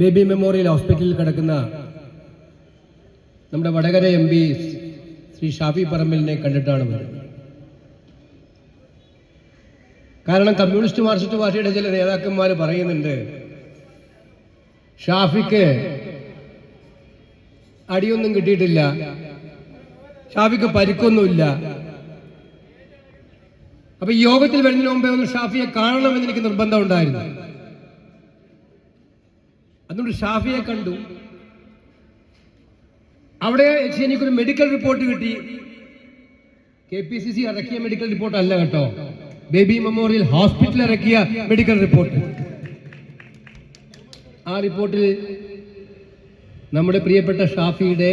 Baby memorial ഹോസ്പിറ്റലിൽ കിടക്കുന്ന നമ്മുടെ വടകര എം പി ശ്രീ ഷാഫി പറമ്പലിനെ കണ്ടിട്ടാണ് വരുന്നത്. കാരണം കമ്മ്യൂണിസ്റ്റ് മാർക്സിസ്റ്റ് പാർട്ടിയുടെ ചില നേതാക്കന്മാർ പറയുന്നുണ്ട് ഷാഫിക്ക് അടിയൊന്നും കിട്ടിയിട്ടില്ല ഷാഫിക്ക് പരിക്കൊന്നുമില്ല. അപ്പൊ ഈ യോഗത്തിൽ വരുന്നതിന് മുമ്പേ ഒന്ന് ഷാഫിയെ കാണണമെന്ന് എനിക്ക് നിർബന്ധം ഉണ്ടായിരുന്നു. അതുകൊണ്ട് ഷാഫിയെ കണ്ടു. അവിടെ എനിക്കൊരു മെഡിക്കൽ റിപ്പോർട്ട് കിട്ടി. കെ പി സി സി ഇറക്കിയ മെഡിക്കൽ റിപ്പോർട്ട് അല്ല കേട്ടോ. ബേബി മെമ്മോറിയൽ ഹോസ്പിറ്റൽ ഇറക്കിയ മെഡിക്കൽ റിപ്പോർട്ട് ആ റിപ്പോർട്ടിൽ നമ്മുടെ പ്രിയപ്പെട്ട ഷാഫിയുടെ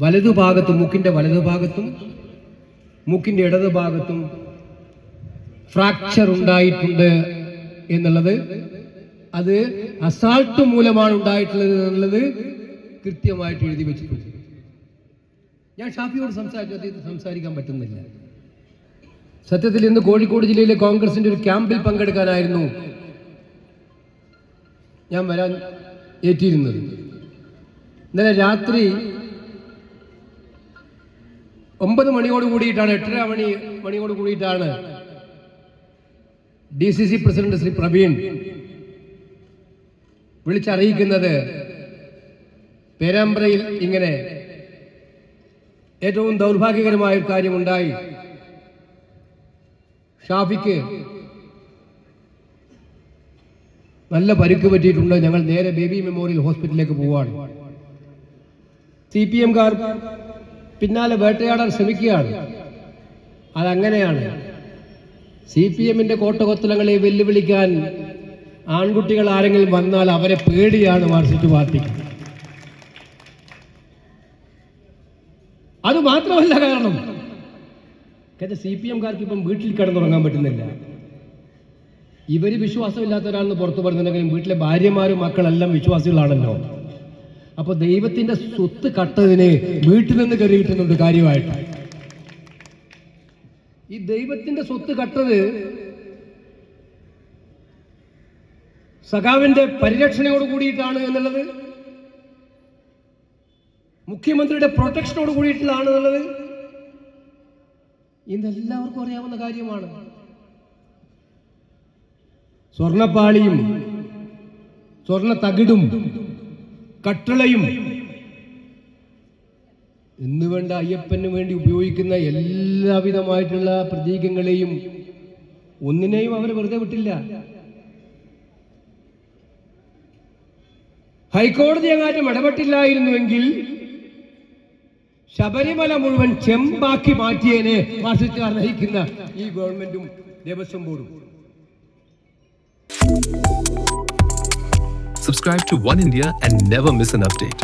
വലതുഭാഗത്തും മൂക്കിന്റെ വലതുഭാഗത്തും മൂക്കിന്റെ ഇടതുഭാഗത്തും ഫ്രാക്ചർ ഉണ്ടായിട്ടുണ്ട് എന്നുള്ളത് അത് അസാൾട്ട് മൂലമാണ് ഉണ്ടായിട്ടുള്ളത് എന്നുള്ളത് കൃത്യമായിട്ട് എഴുതി വെച്ചിട്ടുണ്ട്. ഞാൻ ഷാഫിയോട് സംസാരിച്ചു അദ്ദേഹത്തിന് സംസാരിക്കാൻ പറ്റുന്നില്ല. സത്യത്തിൽ ഇന്ന് കോഴിക്കോട് ജില്ലയിലെ കോൺഗ്രസിന്റെ ഒരു ക്യാമ്പിൽ പങ്കെടുക്കാനായിരുന്നു ഞാൻ വരാൻ ഏറ്റിരുന്നത്. ഇന്നലെ രാത്രി ഒമ്പത് മണിയോട് കൂടിയിട്ടാണ് എട്ടര മണി മണിയോട് കൂടിയിട്ടാണ് D C C president Shri Praveen വിളിച്ചറിയിക്കുന്നത് പേരാമ്പ്രയിൽ ഇങ്ങനെ. ഏറ്റവും ദൗർഭാഗ്യകരമായ ഒരു കാര്യമുണ്ടായി. ഷാഫിക്ക് നല്ല പരുക്ക് പറ്റിയിട്ടുണ്ട്. ഞങ്ങൾ നേരെ ബേബി മെമ്മോറിയൽ ഹോസ്പിറ്റലിലേക്ക് പോവാണ്. സി പി എംകാർ പിന്നാലെ വേട്ടയാടാൻ ശ്രമിക്കുകയാണ്. അതങ്ങനെയാണ്. സി പി എമ്മിന്റെ കോട്ടകൊത്തലങ്ങളെ വെല്ലുവിളിക്കാൻ ആൺകുട്ടികൾ ആരെങ്കിലും വന്നാൽ അവരെ പേടിയാണ് മാർസിസ്റ്റ് പാർട്ടിക്ക് അത് മാത്രമല്ല കാരണം കാരണം സി പി എംകാർക്ക് ഇപ്പം വീട്ടിൽ കിടന്നുറങ്ങാൻ പറ്റുന്നില്ല. ഇവർ വിശ്വാസമില്ലാത്തവരാണെന്ന് പുറത്തു പറഞ്ഞിട്ടുണ്ടെങ്കിലും വീട്ടിലെ ഭാര്യമാരും മക്കളെല്ലാം വിശ്വാസികളാണല്ലോ. അപ്പൊ ദൈവത്തിന്റെ സ്വത്ത് കട്ടതിന് വീട്ടിൽ നിന്ന് കയറി കിട്ടുന്നുണ്ട് കാര്യമായിട്ട്. ഈ ദൈവത്തിന്റെ സ്വത്ത് കട്ടത് സഖാവിന്റെ പരിരക്ഷണയോട് കൂടിയിട്ടാണ് എന്നുള്ളത്? മുഖ്യമന്ത്രിയുടെ പ്രൊട്ടക്ഷനോട് കൂടിയിട്ടുള്ളതാണ് എന്നുള്ളത്? ഇതെല്ലാവർക്കും അറിയാവുന്ന കാര്യമാണ്. സ്വർണപ്പാളിയും സ്വർണ തകിടും കട്ടളയും എന്ന് വേണ്ട അയ്യപ്പന് വേണ്ടി ഉപയോഗിക്കുന്ന എല്ലാവിധമായിട്ടുള്ള പ്രതീകങ്ങളെയും ഒന്നിനെയും അവർ വെറുതെ വിട്ടില്ല. ഹൈക്കോടതി അങ്ങാറ്റം ഇടപെട്ടില്ലായിരുന്നുവെങ്കിൽ ശബരിമല മുഴുവൻ ചെമ്പാക്കി മാറ്റിയേനെ മാർസിസ്റ്റുകാർ നയിക്കുന്ന ഈ ഗവൺമെന്റും ദേവസ്വം ബോർഡും Subscribe to One India and never miss an update.